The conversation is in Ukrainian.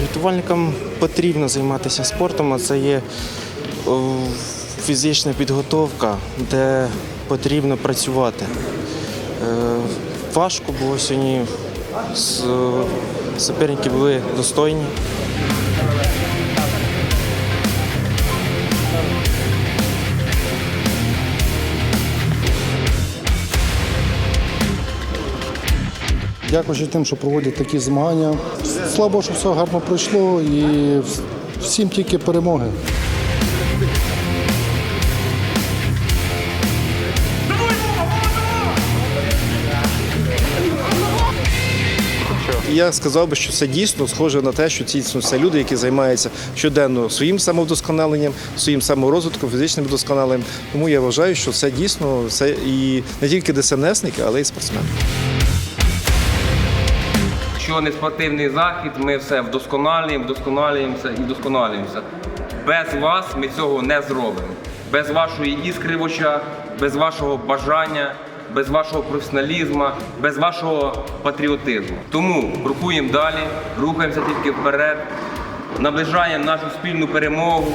Рятувальникам потрібно займатися спортом, а це є е, фізична підготовка, де потрібно працювати. Е, важко було сьогодні, е, суперники були достойні. Дякуючи тим, що проводять такі змагання. Слава Богу, що все гарно пройшло і всім тільки перемоги. Я сказав би, що це дійсно схоже на те, що ці це люди, які займаються щоденно своїм самовдосконаленням, своїм саморозвитком, фізичним вдосконаленням. Тому я вважаю, що це дійсно це і не тільки ДСНСники, але й спортсмени. Якщо не спортивний захід, ми все вдосконалюємо, вдосконалюємося і вдосконалюємося. Без вас ми цього не зробимо. Без вашої іскри в очах, без вашого бажання, без вашого професіоналізму, без вашого патріотизму. Тому крокуємо далі, рухаємося тільки вперед, наближаємо нашу спільну перемогу.